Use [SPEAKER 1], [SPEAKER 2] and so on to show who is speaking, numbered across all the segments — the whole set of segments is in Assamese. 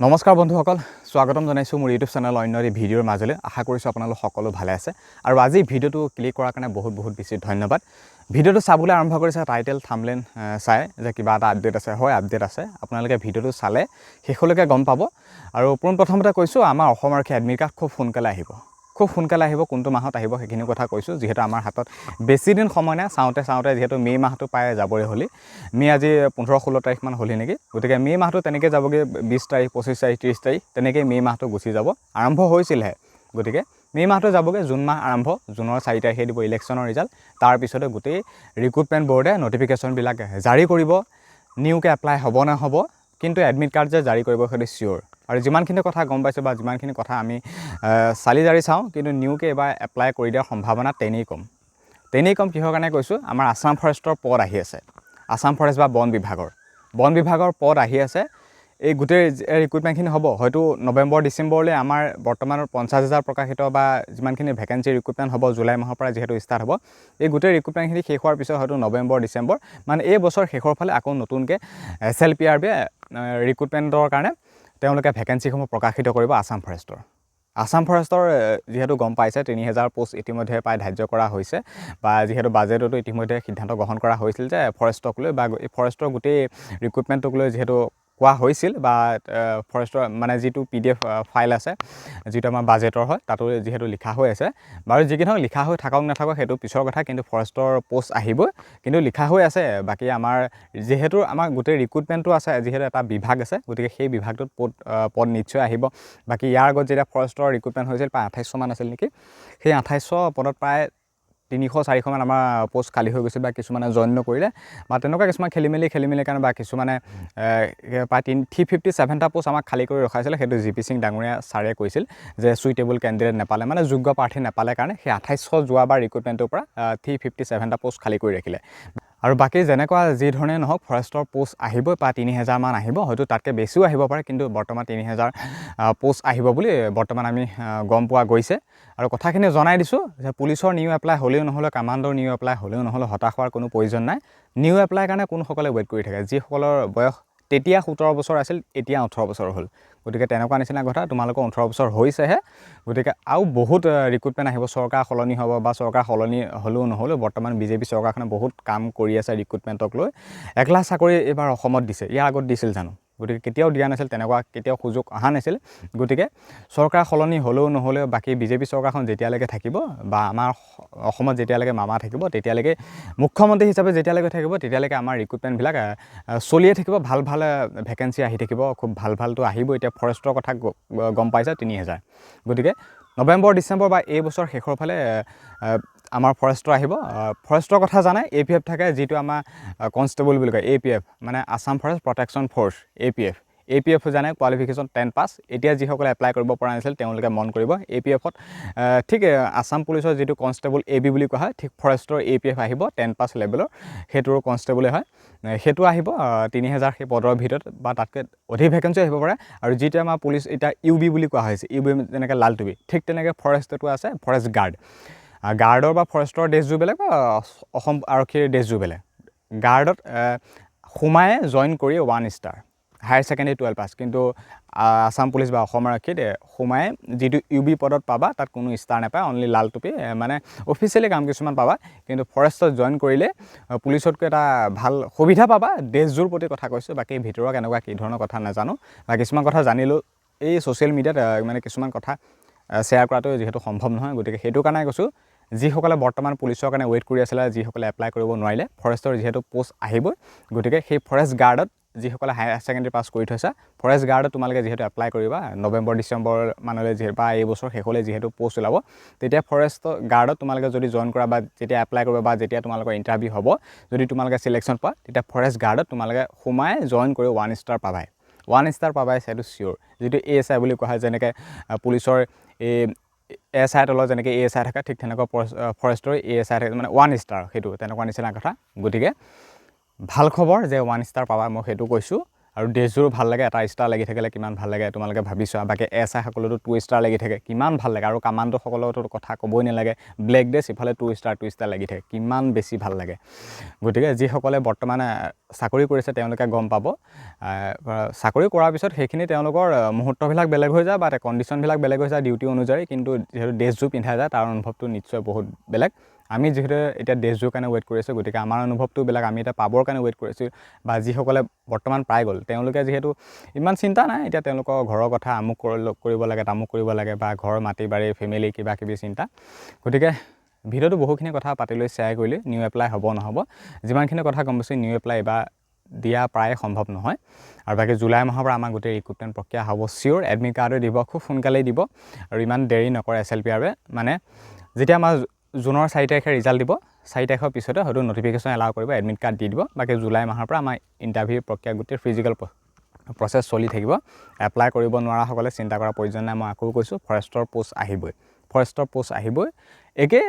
[SPEAKER 1] নমস্কাৰ বন্ধুসকল স্বাগতম জনাইছোঁ মোৰ ইউটিউব চেনেল অন্য এটি ভিডিঅ'ৰ মাজলৈ। আশা কৰিছোঁ আপোনালোক সকলো ভালে আছে। আৰু আজি ভিডিঅ'টো ক্লিক কৰাৰ কাৰণে বহুত বহুত বেছি ধন্যবাদ। ভিডিঅ'টো চাবলৈ আৰম্ভ কৰিছে টাইটেল থামলেন চাই যে কিবা এটা আপডেট আছে হয় আপডেট আছে। আপোনালোকে ভিডিঅ'টো চালে শেষলৈকে গম পাব। আৰু পোনপ্ৰথমতে কৈছোঁ আমাৰ অসম আৰক্ষী এডমিট কাৰ্ড খুব সোনকালে আহিব। খুব সোনকালে আহিব, কোনটো মাহত আহিব সেইখিনি কথা কৈছোঁ। যিহেতু আমাৰ হাতত বেছি দিন সময় নাই, চাওঁতে চাওঁতে যিহেতু মে' মাহটো প্ৰায় যাবই হ'লি। মে' আজি পোন্ধৰ, ষোল্ল তাৰিখমান হ'লি নেকি? গতিকে মে' মাহটো তেনেকৈ যাবগৈ, বিছ তাৰিখ, পঁচিছ তাৰিখ, ত্ৰিছ তাৰিখ, তেনেকৈ মে' মাহটো গুচি যাব। আৰম্ভ হৈছিলহে। গতিকে মে' মাহটো যাবগৈ, জুন মাহ আৰম্ভ, জুনৰ চাৰি তাৰিখে দিব ইলেকশ্যনৰ ৰিজাল্ট। তাৰপিছতে গোটেই ৰিক্ৰুটমেণ্ট বৰ্ডে নটিফিকেশ্যনবিলাক জাৰি কৰিব। নিউকৈ এপ্লাই হ'ব নহ'ব কিন্তু এডমিট কাৰ্ড যে জাৰি কৰিব সেইটো চিয়'ৰ আৰু যিমানখিনি কথা গম পাইছোঁ বা যিমানখিনি কথা আমি চালি জাৰি চাওঁ কিন্তু নিউকৈ এইবাৰ এপ্লাই কৰি দিয়াৰ সম্ভাৱনা তেনেই কম। তেনেই কম কিহৰ কাৰণে কৈছোঁ? আমাৰ আছাম ফৰেষ্টৰ পদ আহি আছে। আছাম ফৰেষ্ট বা বন বিভাগৰ। বন বিভাগৰ পদ আহি আছে। এই গোটেই ৰিক্ৰুটমেণ্টখিনি হ'ব। হয়তো নৱেম্বৰ ডিচেম্বৰলৈ আমাৰ বৰ্তমানৰ পঞ্চাছ হাজাৰ প্ৰকাশিত বা যিমানখিনি ভেকেঞ্চি ৰিক্ৰুটমেণ্ট হ'ব জুলাই মাহৰ পৰা যিহেতু ষ্টাৰ্ট হ'ব এই গোটেই ৰিক্ৰুটমেণ্টখিনি শেষ হোৱাৰ পিছত হয়তো নৱেম্বৰ ডিচেম্বৰ মানে এই বছৰ শেষৰ ফালে আকৌ নতুনকৈ এছ এল পি আৰ বিয়ে ৰিক্ৰুটমেণ্টৰ কাৰণে তেওঁলোকে ভেকেঞ্চিসমূহ প্ৰকাশিত কৰিব আছাম ফৰেষ্টৰ আছাম ফৰেষ্টৰ যিহেতু গম পাইছে, তিনি হেজাৰ পোষ্ট ইতিমধ্যে প্ৰায় ধাৰ্য কৰা হৈছে বা যিহেতু বাজেটতো ইতিমধ্যে সিদ্ধান্ত গ্ৰহণ কৰা হৈছিল যে ফৰেষ্টক লৈ বা ফৰেষ্টৰ গোটেই ৰিক্ৰুইটমেণ্টটোক লৈ যিহেতু কোৱা হৈছিল বা ফৰেষ্টৰ মানে যিটো পি ডি এফ ফাইল আছে, যিটো আমাৰ বাজেটৰ হয়, তাতো যিহেতু লিখা হৈ আছে। বাৰু যি কি নহওক লিখা হৈ থাকক নাথাকক, সেইটো পিছৰ কথা, কিন্তু ফৰেষ্টৰ পষ্ট আহিবই। কিন্তু লিখা হৈ আছে, বাকী আমাৰ যিহেতু আমাৰ গোটেই ৰিক্ৰুটমেণ্টটো আছে, যিহেতু এটা বিভাগ আছে, গতিকে সেই বিভাগটোত পদ পদ নিশ্চয় আহিব। বাকী ইয়াৰ আগত যেতিয়া ফৰেষ্টৰ ৰিক্ৰুটমেণ্ট হৈছিল, প্ৰায় আঠাইছশমান আছিল নেকি? সেই আঠাইছশ পদত প্ৰায় তিনিশ চাৰিশমান আমাৰ পোষ্ট খালী হৈ গৈছে বা কিছুমানে জইন নকৰিলে, বা তেনেকুৱা কিছুমান খেলি মেলি খেলি মেলি কাৰণে বা কিছুমানে প্ৰায় তিনি, থ্ৰী ফিফটি ছেভেনটা পোষ্ট আমাক খালী কৰি ৰখাইছিলে, সেইটো জি পি সিং ডাঙৰীয়া ছাৰে কৈছিল যে চুইটেবল কেণ্ডিডেট নাপালে মানে যোগ্য প্ৰাৰ্থী নাপালে কাৰণে সেই আঠাইছশ যোৱাবাৰ ৰিক্ৰুটমেণ্টৰ পৰা থ্ৰী ফিফটি ছেভেনটা পোষ্ট খালী কৰি ৰাখিলে। আৰু বাকী যেনেকুৱা যি ধৰণে নহওক ফৰেষ্টৰ পোষ্ট আহিবই প্ৰায় তিনি হেজাৰমান আহিব হয়তো তাতকৈ বেছিও আহিব পাৰে কিন্তু বৰ্তমান তিনি হেজাৰ পোষ্ট আহিব বুলি বৰ্তমান আমি গম পোৱা গৈছে। আৰু কথাখিনি জনাই দিছোঁ যে পুলিচৰ নিউ এপ্লাই হ'লেও নহ'লেও কামাণ্ডৰ নিউ এপ্লাই হ'লেও নহ'লেও হতাশ হোৱাৰ কোনো প্ৰয়োজন নাই। নিউ এপ্লাইৰ কাৰণে কোনসকলে ৱেইট কৰি থাকে? যিসকলৰ বয়স তেতিয়া সোতৰ বছৰ আছিল এতিয়া ওঠৰ বছৰ হ'ল। গতিকে তেনেকুৱা নিচিনা কথা তোমালোকৰ ওঠৰ বছৰ হৈছেহে। গতিকে আৰু বহুত ৰিক্ৰুটমেণ্ট আহিব চৰকাৰ সলনি হ'ব বা চৰকাৰ সলনি হ'লেও নহ'লেও বৰ্তমান বিজেপি চৰকাৰখনে বহুত কাম কৰি আছে ৰিক্ৰুটমেণ্টক লৈ। এক লাখ চাকৰি এইবাৰ অসমত দিছে ইয়াৰ আগত দিছিল জানো? গতিকে কেতিয়াও দিয়া নাছিল তেনেকুৱা কেতিয়াও সুযোগ অহা নাছিল। গতিকে চৰকাৰ সলনি হ'লেও নহ'লেও বাকী বিজেপি চৰকাৰখন যেতিয়ালৈকে থাকিব বা আমাৰ অসমত যেতিয়ালৈকে মামা থাকিব তেতিয়ালৈকে মুখ্যমন্ত্ৰী হিচাপে যেতিয়ালৈকে থাকিব তেতিয়ালৈকে আমাৰ ৰিক্ৰুটমেণ্টবিলাক চলিয়ে থাকিব। ভাল ভাল ভেকেঞ্চি আহি থাকিব খুব ভাল ভালটো আহিব। এতিয়া ফৰেষ্টৰ কথা গম পাইছে তিনি হেজাৰ। গতিকে নৱেম্বৰ ডিচেম্বৰ বা এই বছৰ শেষৰ ফালে আমাৰ ফৰেষ্টৰ আহিব। ফৰেষ্টৰ কথা জানে এ পি এফ থাকে, যিটো আমাৰ কনষ্টেবল বুলি কয় এ পি এফ মানে Assam forest protection force A P F A P F জানে কোৱালিফিকেশ্যন টেন পাছ এতিয়া যিসকলে এপ্লাই কৰিব পৰা নাছিল, তেওঁলোকে মন কৰিব এ পি এফত ঠিক আছাম পুলিচৰ যিটো কনষ্টেবল এ বি বুলি কোৱা হয়, ঠিক ফৰেষ্টৰ এ পি এফ আহিব টেন পাছ লেভেলৰ সেইটোৰো কনষ্টেবলে হয়। সেইটো আহিব তিনি হেজাৰ সেই পদৰ ভিতৰত, বা তাতকৈ অধিক ভেকেঞ্চি আহিব পাৰে। আৰু যিটো আমাৰ পুলিচ এতিয়া ইউ বি বুলি কোৱা হৈছে ইউ বি যেনেকৈ লাল টুবি ঠিক তেনেকৈ ফৰেষ্টটো আছে ফৰেষ্ট গাৰ্ড গাৰ্ডৰ বা ফৰেষ্টৰ ড্ৰেছযোৰ বেলেগ বা অসম আৰক্ষীৰ ড্ৰেছযোৰ বেলেগ? গাৰ্ডত সোমাই জইন কৰি one star higher secondary twelve pass কিন্তু আছাম পুলিচ বা অসম আৰক্ষীত সোমাই যিটো ইউ বি পদত পাবা তাত কোনো ষ্টাৰ নাপায় অনলি লাল টুপি মানে অফিচিয়েলি কাম কিছুমান পাবা কিন্তু ফৰেষ্টত জইন কৰিলে পুলিচতকৈ এটা ভাল সুবিধা পাবা ড্ৰেছযোৰ প্ৰতি কথা কৈছোঁ বাকী ভিতৰৰ কেনেকুৱা কি ধৰণৰ কথা নাজানো বা কিছুমান কথা জানিলেও এই ছ'চিয়েল মিডিয়াত মানে কিছুমান কথা শ্বেয়াৰ কৰাটো যিহেতু সম্ভৱ নহয় গতিকে সেইটো কাৰণে কৈছোঁ যিসকলে বৰ্তমান পুলিচৰ কাৰণে ৱেইট কৰি আছিলে যিসকলে এপ্লাই কৰিব নোৱাৰিলে ফৰেষ্টৰ যিহেতু পষ্ট আহিবই গতিকে সেই ফৰেষ্ট গাৰ্ডত যিসকলে হায়াৰ ছেকেণ্ডেৰী পাছ কৰি থৈছা ফৰেষ্ট গাৰ্ডত তোমালোকে যিহেতু এপ্লাই কৰিবা নৱেম্বৰ ডিচেম্বৰ মানলৈ যিহেতু বা এই বছৰ শেষলৈ যিহেতু পষ্ট ওলাব তেতিয়া ফৰেষ্ট গাৰ্ডত তোমালোকে যদি জইন কৰা বা যেতিয়া এপ্লাই কৰিবা বা যেতিয়া তোমালোকৰ ইণ্টাৰভিউ হ'ব যদি তোমালোকে চিলেকশ্যন পোৱা তেতিয়া ফৰেষ্ট গাৰ্ডত তোমালোকে সোমাই জইন কৰি ওৱান ষ্টাৰ পাবাই। ওৱান ষ্টাৰ পাবাই সেইটো চিয়'ৰ যিটো এ এছ আই বুলি কোৱা হয় যেনেকৈ পুলিচৰ এই এছ আই তলত যেনেকৈ এ আই থাকে ঠিক তেনেকুৱা ফৰেষ্টৰ এ আই থাকে মানে ওৱান ষ্টাৰ সেইটো তেনেকুৱা নিচিনা কথা। গতিকে ভাল খবৰ যে ওৱান ষ্টাৰ পাবা মই সেইটো কৈছোঁ। আৰু ড্ৰেছযোৰো ভাল লাগে এটা ষ্টাৰ লাগি থাকিলে কিমান ভাল লাগে তোমালোকে ভাবি চোৱা বাকী এছ আই সকলোতো টু ষ্টাৰ লাগি থাকে কিমান ভাল লাগে। আৰু কামাণ্ডোসকলৰতো কথা ক'বই নালাগে। ব্লেক ড্ৰেছ ইফালে টু ষ্টাৰ টু ষ্টাৰ লাগি থাকে কিমান বেছি ভাল লাগে। গতিকে যিসকলে বৰ্তমানে চাকৰি কৰিছে তেওঁলোকে গম পাব। চাকৰি কৰাৰ পিছত সেইখিনি তেওঁলোকৰ মুহূৰ্তবিলাক বেলেগ হৈ যায় বা কণ্ডিশ্যনবিলাক বেলেগ হৈ যায় ডিউটি অনুযায়ী। কিন্তু যিহেতু ড্ৰেছযোৰ পিন্ধা যায় তাৰ অনুভৱটো নিশ্চয় বহুত বেলেগ। আমি যিহেতু এতিয়া ড্ৰেছযোৰ কাৰণে ৱেইট কৰি আছোঁ গতিকে আমাৰ অনুভৱটো বেলেগ আমি এতিয়া পাবৰ কাৰণে ৱেইট কৰিছোঁ বা যিসকলে বৰ্তমান পাই গ'ল তেওঁলোকে যিহেতু ইমান চিন্তা নাই এতিয়া তেওঁলোকৰ ঘৰৰ কথা আমুক কৰিব লাগে তামুক কৰিব লাগে বা ঘৰৰ মাটি বাৰী ফেমিলি কিবা কিবি চিন্তা। গতিকে ভিডিঅ'টো বহুখিনি কথা পাতি লৈ শ্বেয়াৰ কৰিলে নিউ এপ্লাই হ'ব নহ'ব যিমানখিনি কথা গম পাইছোঁ নিউ এপ্লাই এইবাৰ দিয়া প্ৰায় সম্ভৱ নহয়। আৰু বাকী জুলাই মাহৰ পৰা আমাৰ গোটেই ৰিক্ৰুটমেণ্ট প্ৰক্ৰিয়া হ'ব চিয়'ৰ এডমিট কাৰ্ডো দিব খুব সোনকালেই দিব আৰু ইমান দেৰি নকৰে এছ এল পি আৰে মানে যেতিয়া আমাৰ জুনৰ চাৰি তাৰিখে ৰিজাল্ট দিব, চাৰি তাৰিখৰ পিছতে হয়তো নটিফিকেশ্যন এলাউ কৰিব এডমিট কাৰ্ড দি দিব। বাকী জুলাই মাহৰ পৰা আমাৰ ইণ্টাৰভিউ প্ৰক্ৰিয়া গোটেই ফিজিকেল প্ৰচেছ চলি থাকিব। এপ্লাই কৰিব নোৱাৰাসকলে চিন্তা কৰাৰ প্ৰয়োজন নাই, মই আকৌ কৈছোঁ ফৰেষ্টৰ পোষ্ট আহিবই। ফৰেষ্টৰ পোষ্ট আহিবই। একে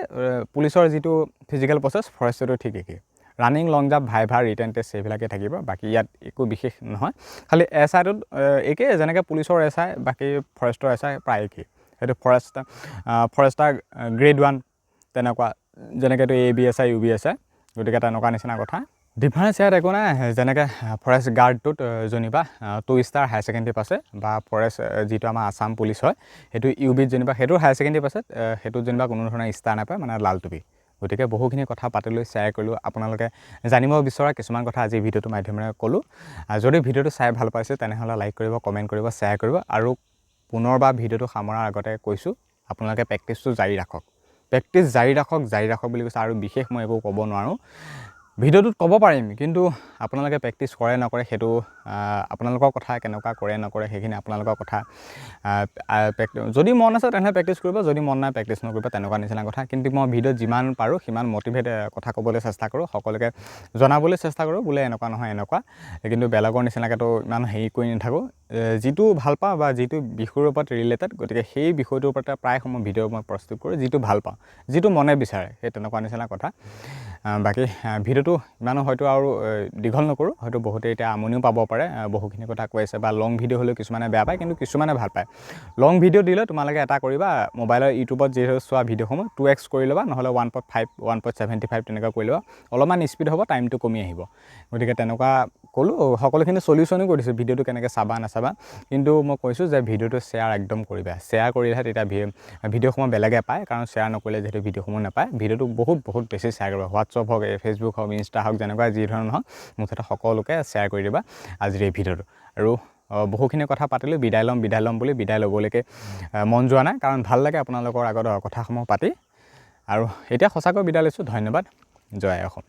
[SPEAKER 1] পুলিচৰ যিটো ফিজিকেল প্ৰচেছ ফৰেষ্টতো ঠিক একেই। Running long jump viva written test সেইবিলাকে থাকিব। বাকী ইয়াত একো বিশেষ নহয়। খালি এছ আইটোত একেই যেনেকৈ পুলিচৰ এছ আই বাকী ফৰেষ্টৰ এছ আই প্ৰায় একেই। সেইটো ফৰেষ্ট ফৰেষ্টাৰ গ্ৰেড ওৱান তেনেকুৱা যেনেকৈ এইটো A B S I U B S I গতিকে তেনেকুৱা নিচিনা কথা। ডিফাৰেঞ্চ ইয়াত একো নাই যেনেকৈ ফৰেষ্ট গাৰ্ডটোত যেনিবা টু ষ্টাৰ হায়াৰ ছেকেণ্ডেৰী পাছে বা ফৰেষ্ট যিটো আমাৰ আছাম পুলিচ হয় সেইটো ইউ বিত যেনিবা সেইটোৰ হায়াৰ ছেকেণ্ডেৰী পাছে সেইটোত যেনিবা কোনো ধৰণৰ ষ্টাৰ নাপায় মানে লাল টুপি। গতিকে বহুখিনি কথা পাতিলৈ শ্বেয়াৰ কৰিলোঁ আপোনালোকে জানিব বিচৰা কিছুমান কথা আজি ভিডিঅ'টোৰ মাধ্যমেৰে ক'লোঁ। যদি ভিডিঅ'টো চাই ভাল পাইছে তেনেহ'লে লাইক কৰিব কমেণ্ট কৰিব শ্বেয়াৰ কৰিব আৰু পুনৰবাৰ ভিডিঅ'টো সামৰাৰ আগতে কৈছোঁ আপোনালোকে প্ৰেক্টিচটো জাৰি ৰাখক। প্ৰেক্টিচ জাৰি ৰাখক জাৰি ৰাখক বুলি কৈছে আৰু বিশেষ মই একো ক'ব নোৱাৰোঁ। ভিডিঅ'টোত ক'ব পাৰিম কিন্তু আপোনালোকে প্ৰেক্টিচ কৰে নকৰে সেইটো আপোনালোকৰ কথা কেনেকুৱা কৰে নকৰে সেইখিনি আপোনালোকৰ কথা। যদি মন আছে তেনেহ'লে প্ৰেক্টিচ কৰিব যদি মন নাই প্ৰেক্টিচ নকৰিব তেনেকুৱা নিচিনা কথা। কিন্তু মই ভিডিঅ'ত যিমান পাৰোঁ সিমান মটিভেট কথা ক'বলৈ চেষ্টা কৰোঁ সকলোকে জনাবলৈ চেষ্টা কৰোঁ বোলে এনেকুৱা নহয় এনেকুৱা। কিন্তু বেলেগৰ নিচিনাকৈতো ইমান হেৰি কৰি নাথাকোঁ। যিটো ভাল পাওঁ বা যিটো বিষয়ৰ ওপৰত ৰিলেটেড গতিকে সেই বিষয়টোৰ ওপৰতে প্ৰায় সময় ভিডিঅ' মই প্ৰস্তুত কৰোঁ যিটো ভাল পাওঁ যিটো মনে বিচাৰে সেই তেনেকুৱা নিচিনা কথা। বাকী ভিডিঅ'টো ইমানো হয়তো আৰু দীঘল নকৰোঁ। হয়তো বহুতে এতিয়া আমনিও পাব পাৰে বহুখিনি কথা কৈ আছে বা লং ভিডিঅ' হ'লেও কিছুমানে বেয়া পায় কিন্তু কিছুমানে ভাল পায়। লং ভিডিঅ' দিলে তোমালোকে এটা কৰিবা মোবাইলৰ ইউটিউবত যিহেতু চোৱা ভিডিঅ'সমূহ টু এক্স কৰি ল'বা নহ'লে one point five one point seventy five তেনেকুৱা কৰি ল'বা। অলপমান স্পীড হ'ব টাইমটো কমি আহিব। গতিকে তেনেকুৱা ক'লোঁ সকলোখিনি চলিউশ্যনো কৰি দিছোঁ। ভিডিঅ'টো কেনেকৈ চাবা নাচাবা। কিন্তু মই কৈছোঁ যে ভিডিঅ'টো শ্বেয়াৰ একদম কৰিবা। শ্বেয়াৰ কৰিলেহে তেতিয়া ভিডিঅ'সমূহ বেলেগে পায়। কাৰণ শ্বেয়াৰ নকৰিলে যিহেতু ভিডিঅ'সমূহ নাপায়। ভিডিঅ'টো বহুত বহুত বেছি শ্বেয়াৰ কৰিব। হোৱাটছআপ হওক ফেচবুক হওক ইনষ্টা হওক যেনেকুৱা যি ধৰণৰ হওক মুঠতে সকলোকে শ্বেয়াৰ কৰি দিবা আজিৰ এই ভিডিঅ'টো। আৰু বহুখিনি কথা পাতিলোঁ। বিদায় ল'ম বিদায় ল'ম বুলি বিদায় ল'বলৈকে মন যোৱা নাই। কাৰণ ভাল লাগে আপোনালোকৰ আগত কথাসমূহ পাতি। আৰু এতিয়া সঁচাকৈ বিদায় লৈছোঁ। ধন্যবাদ। জয় অসম।